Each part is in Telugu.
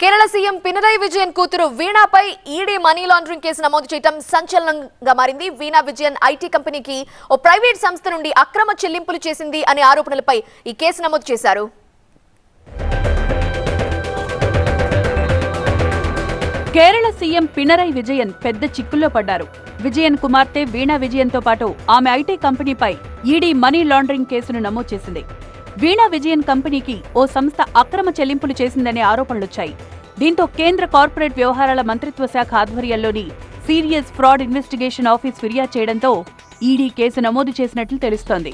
కేరళ సీఎం పినరై విజయన్ కూతురు వీణాపై ఈడీ మనీ లాండరింగ్ కేసు నమోదు చేయడం సంచలనంగా మారింది. వీణా విజయన్ ఐటీ కంపెనీకి ఓ ప్రైవేట్ సంస్థ నుండి అక్రమ చెల్లింపులు చేసింది అనే ఆరోపణలపై ఈ కేసు నమోదు చేశారు. కేరళ సీఎం పినరై విజయన్ పెద్ద చిక్కుల్లో పడ్డారు. విజయన్ కుమార్తె వీణా విజయన్తో పాటు ఆమె ఐటీ కంపెనీపై ఈడీ మనీ లాండరింగ్ కేసును నమోదు చేసింది. వీణా విజయన్ కంపెనీకి ఓ సంస్థ అక్రమ చెల్లింపులు చేసిందనే ఆరోపణలొచ్చాయి. దీంతో కేంద్ర కార్పొరేట్ వ్యవహారాల మంత్రిత్వ శాఖ ఆధ్వర్యంలోని సీరియస్ ఫ్రాడ్ ఇన్వెస్టిగేషన్ ఆఫీస్ ఫిర్యాదు చేయడంతో ఈడీ కేసు నమోదు చేసినట్లు తెలుస్తోంది.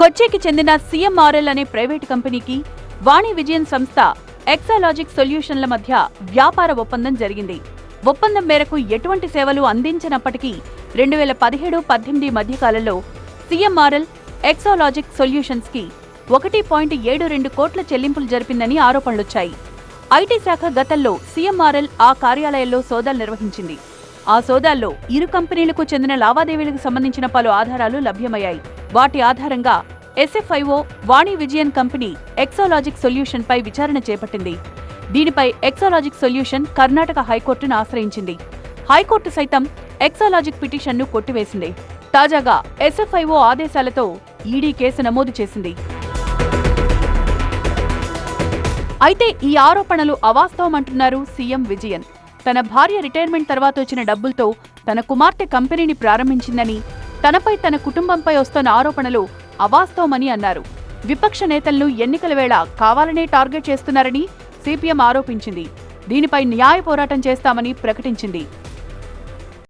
కొచ్చికి చెందిన సీఎంఆర్ఎల్ అనే ప్రైవేటు కంపెనీకి వాణి విజయన్ సంస్థ ఎక్సాలాజిక్ సొల్యూషన్ల మధ్య వ్యాపార ఒప్పందం జరిగింది. ఒప్పందం మేరకు ఎటువంటి సేవలు అందించినప్పటికీ రెండు వేల పదిహేడు పద్దెనిమిది మధ్యకాలంలో సీఎంఆర్ఎల్ ఎక్సాలాజిక్ సొల్యూషన్స్కి ఒకటి పాయింట్ ఏడు రెండు కోట్ల చెల్లింపులు జరిపిందని ఆరోపణలొచ్చాయి. ఐటీ శాఖ గతంలో సీఎంఆర్ఎల్ ఆ కార్యాలయంలో సోదాలు నిర్వహించింది. ఆ సోదాల్లో ఇరు కంపెనీలకు చెందిన లావాదేవీలకు సంబంధించిన పలు ఆధారాలు లభ్యమయ్యాయి. వాటి ఆధారంగా SFIO Vani Vijayan company Exalogic సొల్యూషన్పై విచారణ చేపట్టింది. దీనిపై ఎక్సాలాజిక్ సొల్యూషన్ కర్ణాటక హైకోర్టును ఆశ్రయించింది. హైకోర్టు సైతం ఎక్సాలాజిక్ పిటిషన్ను కొట్టివేసింది. తాజాగా ఎస్ఎఫ్ఐఓ ఆదేశాలతో ఈడీ కేసు నమోదు చేసింది. అయితే ఈ ఆరోపణలు అవాస్తవమంటున్నారు సీఎం విజయన్. తన భార్య రిటైర్మెంట్ తర్వాత వచ్చిన డబ్బులతో తన కుమార్తె కంపెనీని ప్రారంభించిందని తనపై తన కుటుంబంపై వస్తున్న ఆరోపణలు అవాస్తవమని అన్నారు. విపక్ష నేతలను ఎన్నికల వేళ కావాలనే టార్గెట్ చేస్తున్నారని సిపిఎం ఆరోపించింది. దీనిపై న్యాయ పోరాటం చేస్తామని ప్రకటించింది.